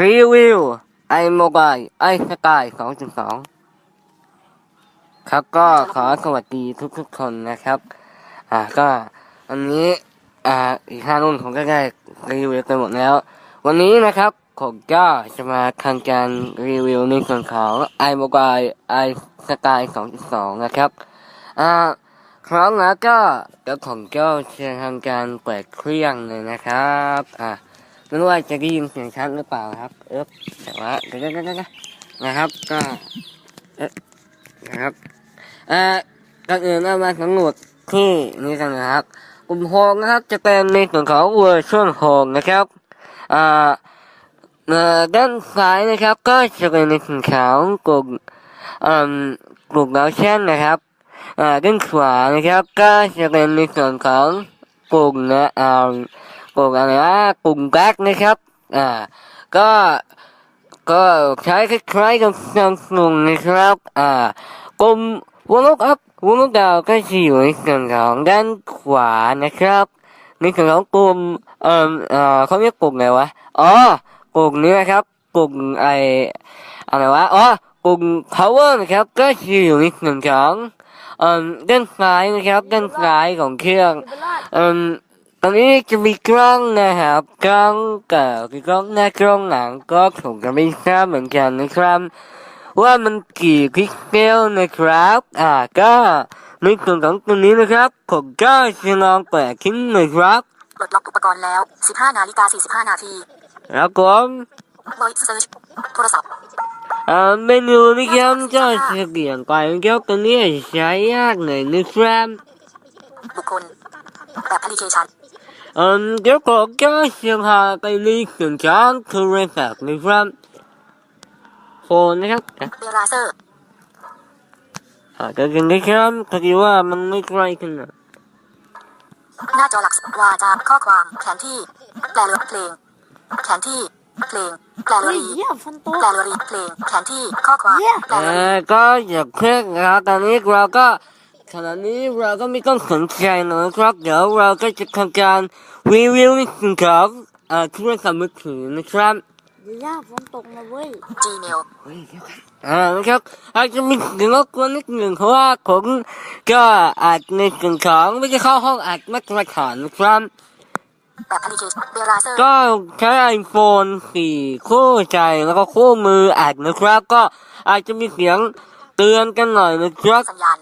รีวิวไอโมบายไอสกายสองจุดสองครับก็ขอสวัสดีทุกทุกๆคนนะครับ อ่าก็วันนี้ อ่าอีกห้ารุ่นผมก็ได้รีวิวไปหมดแล้ว วันนี้นะครับผมก็จะมาทำการรีวิวในส่วนของไอโมบายไอสกายสองจุดสองนะครับ อ่าครั้งแล้วก็เดี๋ยวผมก็จะทำการเปิดเครื่องเลยนะครับ อ่า ไม่รู้ว่าจะได้ยินเสียงชัดหรือเปล่าครับ เอ๊บแต่ว่าเดี๋ยวๆๆนะครับ ก็เอ๊ะนะครับเอ่อก่อนอื่นเรามาสำรวจที่นี่กันนะครับกลุ่มโฮงนะครับ จะเป็นในส่วนของเวอร์ชันโฮงนะครับอ่าเอ่อด้านซ้ายนะครับ ก็จะเป็นในส่วนของกลุ่มอืมกลุ่มดาวเช่นนะครับอ่าด้านขวานะครับ ก็จะเป็นในส่วนของกลุ่มนะอ่า กลุ่มอะไรนะกลุ่มแบ็กนะครับ อ่า ก็ก็ใช้คล้ายๆกับซัมซุงนะครับ อ่ากลุ่มวงลูกอัพวงลูกดาวก็จะอยู่ในส่วนของด้านขวานะครับในส่วนของกลุ่มเอ่อเอ่อเขาเรียกกลุ่มอะไรวะอ๋อกลุ่มนี้นะครับกลุ่มไออะไรวะอ๋อกลุ่ม power นะครับก็จะอยู่ในส่วนของเอ่อด้านซ้ายนะครับด้านซ้ายของเครื่องเอ่อ ตอนนี้จะมีกล้องนะครับกล้องเก่าคือกล้องหน้ากล้องหลังก็ผมก็ไม่ทราบเหมือนกันนะครับ ว่ามันกี่พิกเซลนะครับอ่าก็ในส่วนของตัวนี้นะครับ ผมก็จะลองเปิดขึ้นหน่อยครับปลดล็อกอุปกรณ์แล้ว 15 นาฬิกา45 นาทีแล้วผม Voice Search โทรศัพท์อ่าเมนูนะครับก็จะเปลี่ยนไปนะครับตัวนี้ใช้ยากหน่อยนะครับบุคคลแบบแอปพลิเคชัน เอ่อเดี๋ยวผมก็จะพาไปในส่วนของโทรศัพท์นะครับโฟนนะครับเบราเซอร์อ่าเดี๋ยวกันนะครับพอดีว่ามันไม่ใกล้ขนาดหน้าจอหลักวาจาข้อความแผนที่แปลเรือเพลงแผนที่เพลงแปลเรือเฮ้ยรีเหี้ยฟันโตแปลเรือรีเพลงแผนที่ข้อความแปลเอ่เรือรีอก็อย่าเครียดนะครับตอนนี้เราก็ ขณะนี้เราก็ไม่ต้องสนใจนะครับ เดี๋ยวเราก็จะทำการรีวิวในส่วนของเอ่อโทรศัพท์มือถือนะครับเดี๋ยวย่าฝนตกนะเว้ย Gmail อ่านะครับอาจจะมีเสียงรบกวนนิดหนึ่งเพราะว่าผมก็อาจในส่วนของไม่ได้เข้าห้องอัดมาตรฐานนะครับ แบบแอปพลิเคชันเบราเซอร์ก็ใช้ iPhone 4คู่ใจแล้วก็คู่มืออัดนะครับ ก็อาจจะมีเสียงเตือนกันหน่อยนะครับสัญญาณ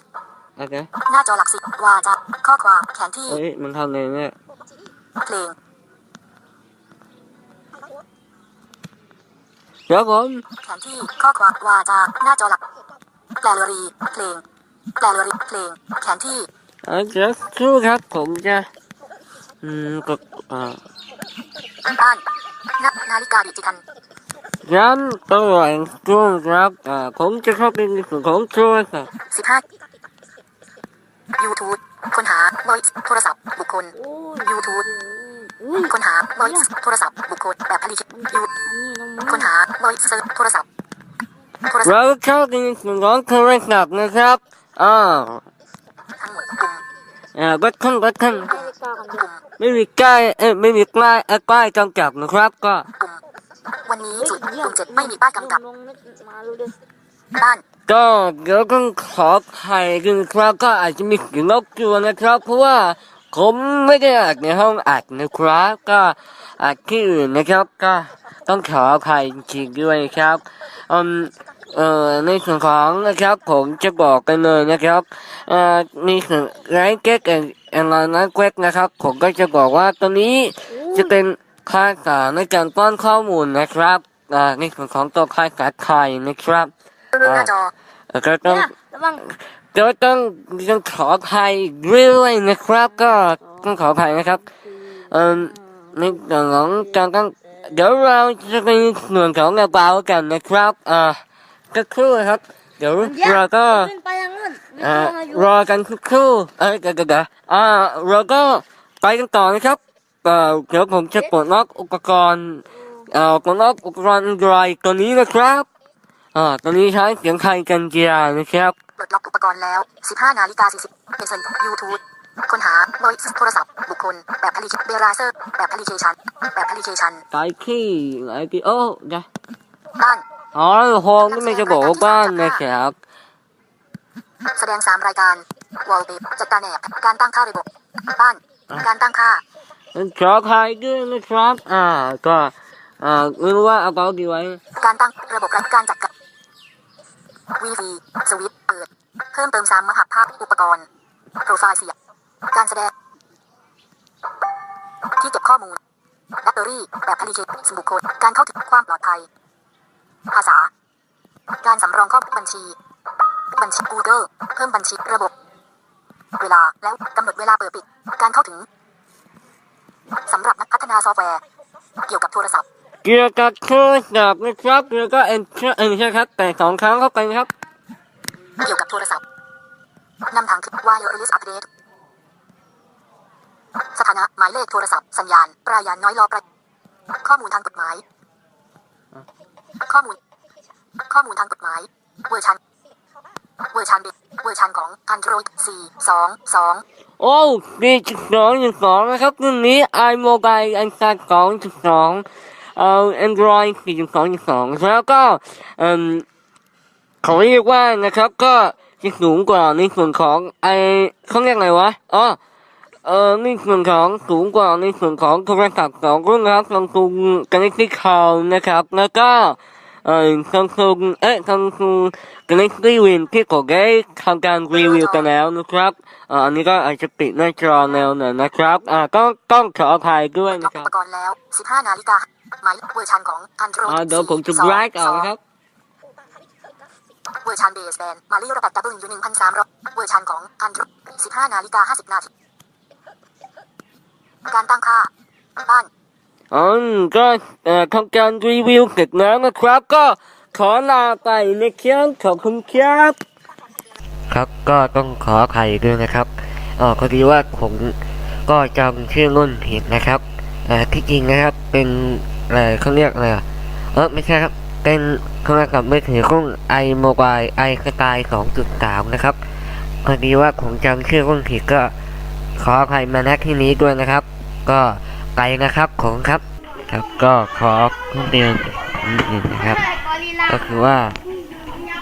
โอเคหน้าจอหลักสิบวาจาข้อความแผนที่เฮ้ยมันทำไงเนี่ยเพลงเดี๋ยวผมแผนที่ข้อความวาจาหน้าจอหลักแปลเรือรีเพลงแปลเรือรีเพลงแผนที่อาจจะครู่ครับผมจะอืมกดอ่าบ้านนานาฬิกาดิจิทัลย้ำตัวแหล่งช่วงครับอ่าผมจะเข้าไปในส่วนของโทรศัพท์สิบห้า YouTube ค้นหา Voice โทรศัพท์บุคคลโอ้ย YouTube อุ้ยค้นหา Voice โทรศัพท์บุคคลแบบแอปพลิเคชันยูอันนี้น้องมึงค้นหา Voice Search โทรศัพท์โทรศัพท์เราเข้าไปในส่วนของโทรศัพท์นะครับอ่าทั้งหมดกลุ่มอ่าก็ขึ้นก็ขึ้นนาฬิกากันกดิลุ่มไม่มีใกล้เอ้ยไม่มีใกล้เอ้ยใกล้กำกับนะครับก็กลุ่มวันนี้เฮ้ยจุดเหี้ยกลุ่มเจ็ดไม่มีป้ายกำกับลงนิดมาดูดิ บ้านก็เดี๋ยวต้องขออภัยกันครับก็อาจจะมีเสียงรบกวนนะครับ เพราะว่าผมไม่ได้อัดในห้องอัดนะครับ ก็อัดที่อื่นนะครับ ก็ต้องขออภัยจริงๆด้วยครับอืมเอ่อในส่วนของนะครับผมจะบอกกันเลยนะครับเอ่อมีส่วนไรเก๊กอะไรนะเก๊กนะครับ ผมก็จะบอกว่าตัวนี้จะเป็นค่าสารในการป้อนข้อมูลนะครับอ่าในส่วนของตัวค่าสารไทยนะครับ หน้าจอก็ต้องเระวังก็ต้องต้องขออภัยเรื่อยนะครับ ก็ต้องขออภัยนะครับเอ่อในส่วนของการต้องเดี๋ยวเราจะไปส่วนของกระเป๋ากันนะครับอ่าก็ครู่ครับ เดี๋ยวเราก็อ่ารอกันครู่เอ้ยเดี๋ยวเดี๋ยวเดี๋ยวอ่าเราก็ไปกันต่อนะครับเอ่อเดี๋ยวผมจะปลดล็อกอุปกรณ์เอ่อปลดล็อกอุปกรณ์ Android ตัวนี้นะครับ อ่าตัวนี้ใช้เสียงไทยกันเจียนะครับปลดล็อกอุปกรณ์แล้ว 15นาฬิกา40เป็นส่วน YouTube ค้นหา voice โทรศัพท์บุคคล แบบแอปพลิเคชันเบราเซอร์ แบบแอปพลิเคชัน แบบแอปพลิเคชันไก่ขี้ไอ้กี่โอ้ยะบ้านอ๋อโฮมนี่ไม่จะบอกว่าบ้านนะครับแสดง3รายการ wallpaper จัดการแอบการตั้งค่าระบบบ้าน การตั้งค่าขอใครด้วยนะครับ อ่า ก็ อ่าไม่รู้ว่าเอาเกากี่ไว้ การตั้งระบบการจัดการ วีฟีสวิตเปิด เพิ่มเติมสามมหับภาพอุปกรณ์ โปรไฟล์เสียงการแสดง ที่เก็บข้อมูลแบตเตอรี่แบบพลิเคชันบุคคลการเข้าถึงความปลอดภัย ภาษา การสำรองข้อมูลบัญชี บัญชี Google เพิ่มบัญชีระบบ เวลาแล้วกำหนดเวลาเปิดปิด การเข้าถึงสำหรับนักพัฒนาซอฟต์แวร์ เกี่ยวกับโทรศัพท์ เกี่ยวกับโทรศัพท์นะครับเกี่ยวกับเอ็นเอ็นใช่ครับ แต่สองครั้งเข้าไปครับ เกี่ยวกับโทรศัพท์นำทางคือ wireless update สถานะหมายเลขโทรศัพท์สัญญาณปรายานน้อยรอประข้อมูลทางกฎหมาย ข้อมูล ข้อมูลทางกฎหมาย เวอร์ชันเวอร์ชันเด็กเวอร์ชันของ Android 4 2 2 โอ้ดีจุดสองจุดสองนะครับรุ่นนี้ iMobile อันซัสองจุดสอง เอา Android สี่จุดสองจุดสองแล้วก็เอ่อเขาเรียกว่านะครับก็จะสูงกว่าในส่วนของไอเขาเรียกไงวะอ๋อเออในส่วนของสูงกว่าในส่วนของโทรศัพท์สองรุ่นนะครับ Samsung Galaxy Cloud นะครับ แล้วก็ เอ่อ Samsung เอ๊ะ Samsung Galaxy Win ที่ผมได้ทำการรีวิวกันแล้วนะครับอ่าอันนี้ก็อาจจะปิดหน้าจอแนวหน่อยนะครับอ่าก็ต้องขออภัยด้วยล็อนะกคอุรับปกรณ์แล้ว 15 นาฬิกาหมายเวอร์ชันของ Android อ่าเดี๋ยวผมจะ4แบล็กเอานะครับเวอร์ชันเบสแบนมาลีระดับ W 1,300เวอร์ชันของ Android 15 นาฬิกา 50 นาทีการตั้งค่าบ้าน อืมก็เอ่อทำการรีวิวเสร็จแล้วนะครับ ก็ขอลาไปนะครับขอบคุณครับ ครับก็ต้องขออภัยด้วยนะครับอ๋อพอดีว่าผมก็จำชื่อรุ่นผิดนะครับเอ่อที่จริงนะครับเป็นอะไรเขาเรียกอะไรอะเออไม่ใช่ครับ เป็นโทรศัพท์มือถือรุ่น iMobile i Style 2.3นะครับพอดีว่าผมจำชื่อรุ่นผิดก็ขออภัยมาณที่นี้ด้วยนะครับ ก็ ไปนะครับผมครับ ครับก็ขอเพิ่มเติมนิดหนึ่งนะครับ ก็คือว่า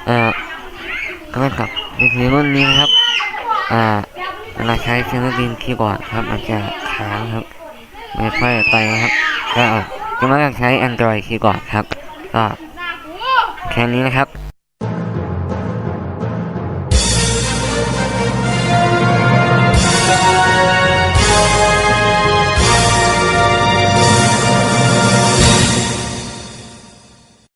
เอ่อโทรศัพท์มือถือรุ่นนี้ครับอ่าเวลาใช้ฟิงเกอร์พินคีย์บอร์ดครับมันจะค้างครับไม่ค่อยไปนะครับก็จะมาใช้ Android คีย์บอร์ดครับก็แค่นี้นะครับ